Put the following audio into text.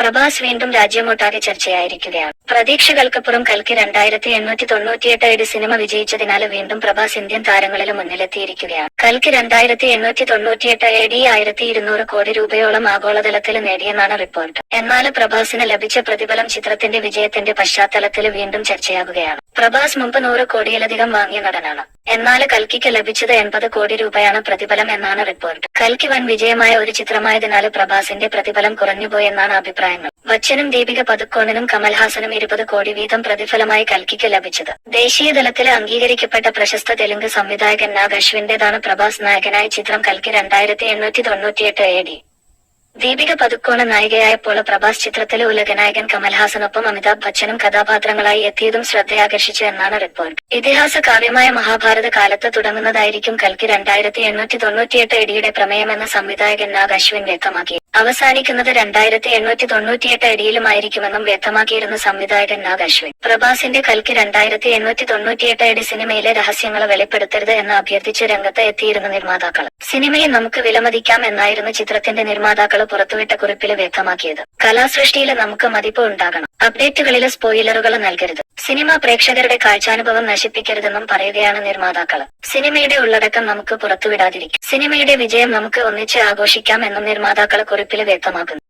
പ്രഭാസ് വീണ്ടും രാജ്യമൊട്ടാകെ ചർച്ചയായിരിക്കുകയാണ്. പ്രതീക്ഷകൾക്കപ്പുറം കൽക്കി രണ്ടായിരത്തി എണ്ണൂറ്റി തൊണ്ണൂറ്റിയെട്ട് സിനിമ വിജയിച്ചതിനാൽ വീണ്ടും പ്രഭാസ് ഇന്ത്യൻ താരങ്ങളിൽ മുന്നിലെത്തിയിരിക്കുകയാണ്. കൽക്കി രണ്ടായിരത്തി എണ്ണൂറ്റി തൊണ്ണൂറ്റിയെട്ട് എ ഡി ആയിരത്തി ഇരുന്നൂറ് കോടി രൂപയോളം ആഗോളതലത്തിൽ നേടിയെന്നാണ് റിപ്പോർട്ട്. എന്നാൽ പ്രഭാസിന് ലഭിച്ച പ്രതിഫലം ചിത്രത്തിന്റെ വിജയത്തിന്റെ പശ്ചാത്തലത്തിൽ വീണ്ടും ചർച്ചയാകുകയാണ്. പ്രഭാസ് മുമ്പ് നൂറ് കോടിയിലധികം വാങ്ങിയ നടനാണ്. എന്നാൽ കൽക്കിക്ക് ലഭിച്ചത് എൺപത് കോടി രൂപയാണ് പ്രതിഫലം എന്നാണ് റിപ്പോർട്ട്. കൽക്കി വൻ വിജയമായ ഒരു ചിത്രമായതിനാൽ പ്രഭാസിന്റെ പ്രതിഫലം കുറഞ്ഞുപോയെന്നാണ് അഭിപ്രായങ്ങൾ. ബച്ചനും ദീപിക പതുക്കോണിനും കമൽഹാസനും ഇരുപത് കോടി വീതം പ്രതിഫലമായി കൽക്കിക്ക് ലഭിച്ചത്. ദേശീയ തലത്തിൽ അംഗീകരിക്കപ്പെട്ട പ്രശസ്ത തെലുങ്ക് സംവിധായകൻ നാഗ് അശ്വിന്റേതാണ് പ്രഭാസ് നായകനായ ചിത്രം കൽക്കി രണ്ടായിരത്തി എണ്ണൂറ്റി തൊണ്ണൂറ്റിയെട്ട് എ ഡി. ദീപിക പതുക്കോണ നായികയായപ്പോൾ പ്രഭാസ് ചിത്രത്തിലെ ഉലകനായകൻ കമൽഹാസനൊപ്പം അമിതാഭ് ബച്ചനും കഥാപാത്രങ്ങളായി എത്തിയതും ശ്രദ്ധയാകർഷിച്ചു എന്നാണ് റിപ്പോർട്ട്. ഇതിഹാസ കാവ്യമായ മഹാഭാരത കാലത്ത് തുടങ്ങുന്നതായിരിക്കും കൽക്കി രണ്ടായിരത്തി എണ്ണൂറ്റി തൊണ്ണൂറ്റിയെട്ട് ഇടിയുടെ പ്രമേയമെന്ന് സംവിധായകൻ നാഗ് അശ്വിൻ വ്യക്തമാക്കി അവസാനിക്കുന്നത് രണ്ടായിരത്തി എണ്ണൂറ്റി തൊണ്ണൂറ്റിയെട്ട് അടിയിലുമായിരിക്കുമെന്നും വ്യക്തമാക്കിയിരുന്ന സംവിധായകൻ നാഗ് അശ്വിൻ. പ്രഭാസിന്റെ കൽക്ക് രണ്ടായിരത്തി എണ്ണൂറ്റി തൊണ്ണൂറ്റിയെട്ട് അടി സിനിമയിലെ രഹസ്യങ്ങൾ വെളിപ്പെടുത്തരുത് എന്ന് അഭ്യർത്ഥിച്ച് രംഗത്ത് എത്തിയിരുന്ന നിർമ്മാതാക്കൾ. സിനിമയെ നമുക്ക് വിലമതിക്കാം എന്നായിരുന്നു ചിത്രത്തിന്റെ നിർമ്മാതാക്കൾ പുറത്തുവിട്ട കുറിപ്പിൽ വ്യക്തമാക്കിയത്. കലാസൃഷ്ടിയിൽ നമുക്ക് മതിപ്പ് ഉണ്ടാകണം. അപ്ഡേറ്റുകളിൽ സ്പോയിലറുകൾ നൽകരുത്. സിനിമ പ്രേക്ഷകരുടെ കാഴ്ചാനുഭവം നശിപ്പിക്കരുതെന്നും പറയുകയാണ് നിർമ്മാതാക്കൾ സിനിമയുടെ ഉള്ളടക്കം നമുക്ക് പുറത്തുവിടാതിരിക്കും. സിനിമയുടെ വിജയം നമുക്ക് ഒന്നിച്ച് ആഘോഷിക്കാം എന്നും നിർമ്മാതാക്കൾ കുറിപ്പിൽ വ്യക്തമാക്കുന്നു